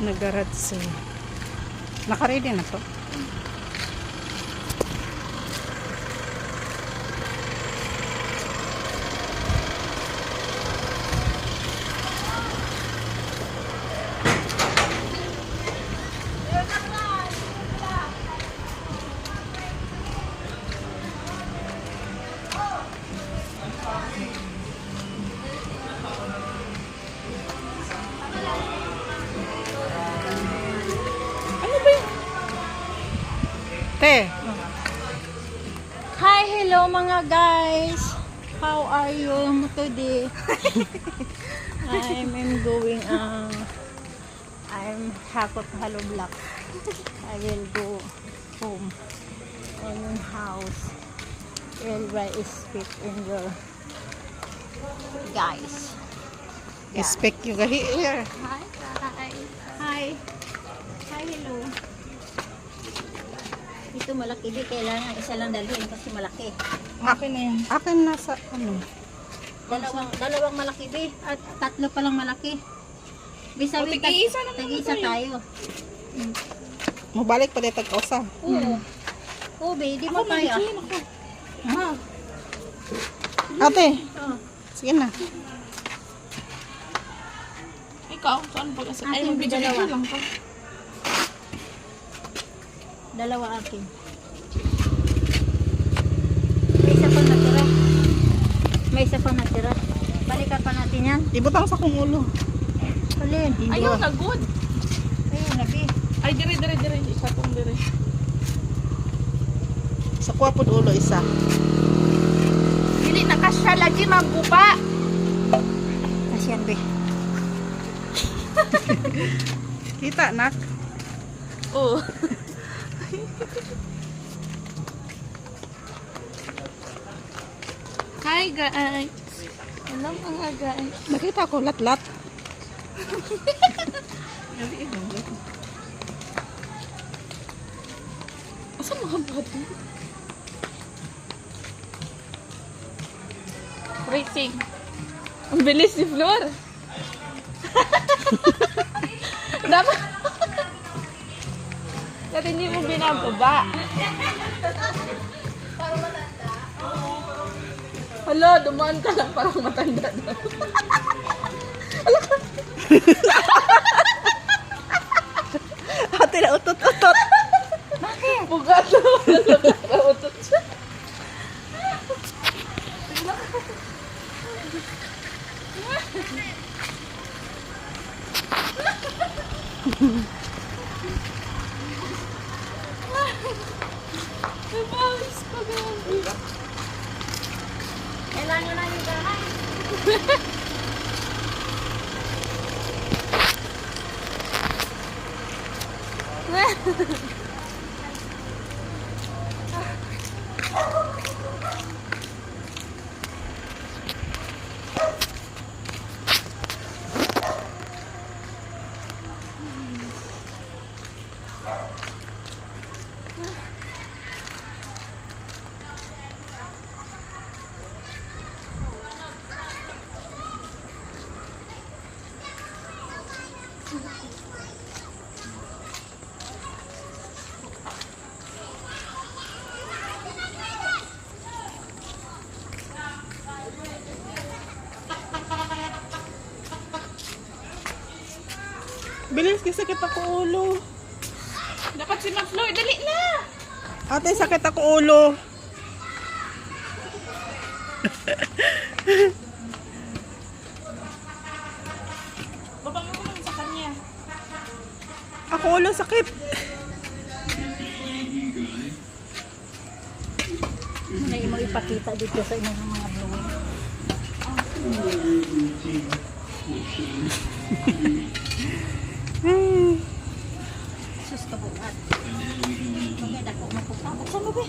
Nagarat sale. Nakaready na to. Te, Hi, hello mga guys. How are you today? I'm, I'm going uh, I'm half of Hello Block. I will go home and house. Will I speak in your guys. expect you ka here. Hi, guys. Hi. Hi, hello. Ito malaki di kailangan isa lang dalhin kasi malaki. Akin na yan. Akin na sa ano. Dalawang, dalawang malaki be. At tatlo pa lang malaki. Bisa O, tig-iisa naman Tag-isa tayo. Mabalik pa dito kausa. Oo. Oo be, di mo kaya. Ah, Ate, oh. sige na. Ikaw, saan pag asa? Ay, dalawa. lang to. Dalawa akin. May isa pang natira. May isa pang natira. Balikan pa natin yan. Ibutang sa kong ulo. Alin? Ayaw na, good. Ayun na be. Ay, dire, dire, dire. Isa pong dire. Sa kuwapod ulo isa. Dili na kasya lagi magguba. Kasi yan be. Kita, nak. Oo. Hi guys. Hello mga guys. Nakita ko lat-lat. Asa mga bato? Racing. Ang bilis ni Flor. Dapat. Dati hindi mo binababa. Hala, dumaan ka lang parang matanda na. Ate na utot-utot. Bugat na wala nakautot siya. Nabawis ko gabi. Kailangan na yung Bilis kasi kita ko ulo. Dapat si Ma'am dali na! Ate, sakit ako ulo. Kolo, sakit. Ano yung ipakita dito sa inyo ng mga blowing? Hmm. Sus ka buhat. Maganda ko mapupa. Buksan mo ba?